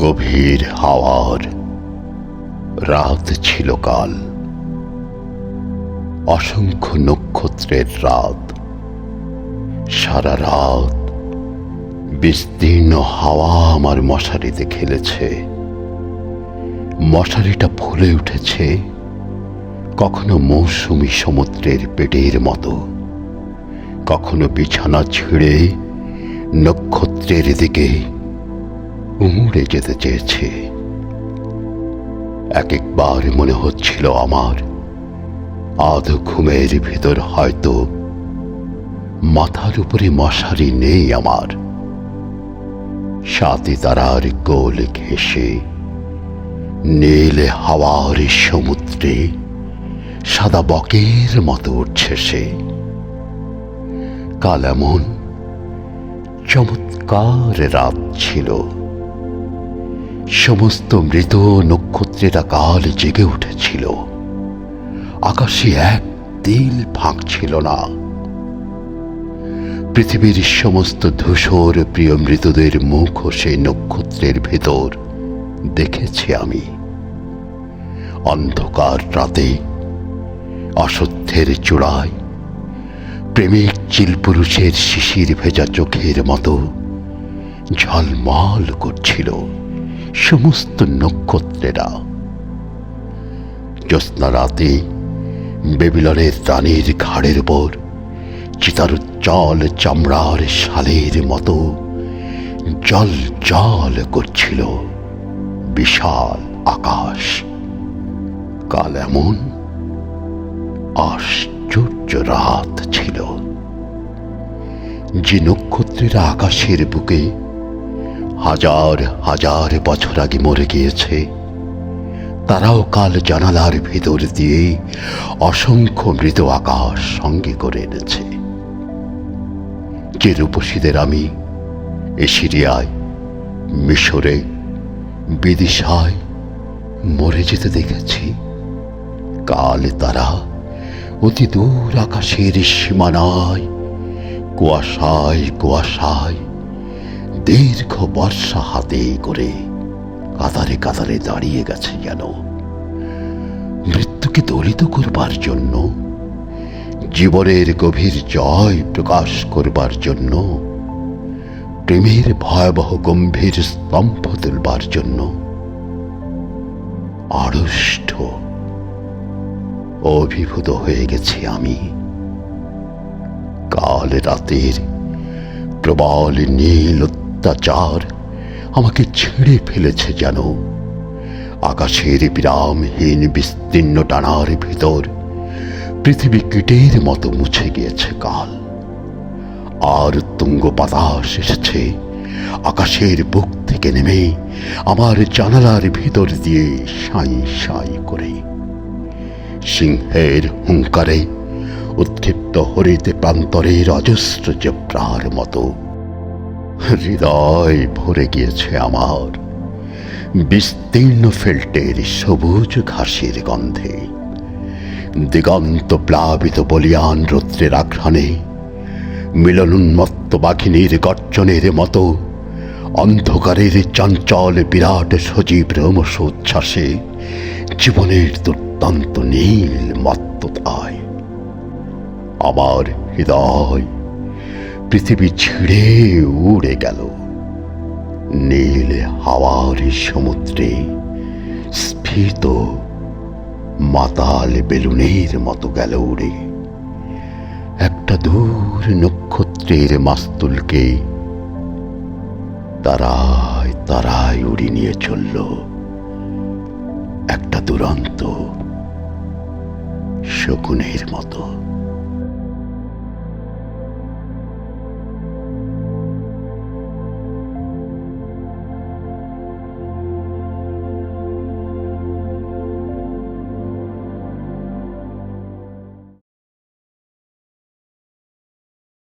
গভীর হাওয়ার রাত ছিল কাল। অসংখ্য নক্ষত্রের রাত। সারা রাত বিস্তীর্ণ হাওয়া আমার মশারিতে খেলেছে। মশারিটা ফুলে উঠেছে কখনো মৌসুমি সমুদ্রের পেটের মতো, কখনো বিছানা ছিঁড়ে নক্ষত্রের দিকে উমড়ে যেতে চেয়েছে। এক একবার মনে হচ্ছিল আমার আধ ঘুমের ভিতর হয়তো মাথার উপরে মশারি নেই আমার। সাথে তারার গোল ঘেসে নীল হাওয়ার সমুদ্রে সাদা বকের মতো উঠছে সে। কাল এমন চমৎকার রাত ছিল। সমস্ত মৃত নক্ষত্রের কাল জেগে উঠেছিল। আকাশে এক তিল ফাঁক ছিল না। পৃথিবীর সমস্ত ধূসর প্রিয় মৃতদের মুখ সেই নক্ষত্রের ভেতর দেখেছি আমি। অন্ধকার রাতে, অসত্যের চূড়ায়, প্রেমিক চিলপুরুষের শিশির ভেজা চোখের মতো ঝলমল করছিল। সমস্ত নক্ষত্রেরা। জ্যোৎস্না রাতে বেবিলনের রানীর ঘাড়ের উপর, চিতার জল চামড়ার শালের মতো জল জল করছিল বিশাল আকাশ। কাল এমন আশ্চর্য রাত ছিল। যে নক্ষত্রেরা আকাশের বুকে হাজার হাজার বছর আগে মরে গিয়েছে। তারাও কাল জানালার ভিতর দিয়ে অসংখ্য মৃত আকাশ সঙ্গে করে এনেছে। যে রূপসীদের আমি এশিরিয়ায়, মিশরে, বিদিশায় মরে যেতে দেখেছি, কাল তারা অতি দূর আকাশের সীমানায়, কুয়াশায় কুয়াশায় দীর্ঘ বর্ষা হাতে করে কাতারে কাতারে দাঁড়িয়ে গেছে যেন। মৃত্যুকে দলিত করবার জন্য, জীবনের গভীর জয় প্রকাশ করবার জন্য, প্রেমের ভয়াবহ গম্ভীর স্তম্ভ তুলবার জন্য আড়ষ্ট অভিভূত হয়ে গেছি আমি। কাল রাতের প্রবল নীল অত্যাচার আমাকে ছেড়ে ফেলেছে যেন। আকাশের বিরামহীন বিস্তীর্ণ টানার ভিতর পৃথিবী কীটের মতো মুছে গিয়েছে কাল। আর তুঙ্গ বাতাস এসেছে। আকাশের বুক থেকে নেমে আমার জানালার ভিতর দিয়ে সাই সাই করে। সিংহের হুঙ্কারে উৎক্ষিপ্ত হরিতে প্রান্তরের অজস্র জেব্রার মতো হৃদয় ভরে গিয়েছে আমার। বিস্তীর্ণ ফেল্টের সবুজ ঘাসের গন্ধে। দিগন্ত প্লাবিত বলিয়ান রৌদ্রের আঘ্রাণে, মিলনোন্মত্ত বাঘিনীর গর্জনের মতো, অন্ধকারের চঞ্চল বিরাট সজীব রমস উচ্ছ্বাসে জীবনের দুর্দান্ত নীল মত্ততায়। আমার হৃদয় পৃথিবী ছিঁড়ে উড়ে গেল। নীল হাওয়ার সমুদ্রে স্ফীত মাতাল বেলুনের মতো গেল উড়ে। একটা দূর নক্ষত্রের মাস্তুলকে তারায় তারায় উড়ি নিয়ে চলল। একটা দুরন্ত শকুনের মতো।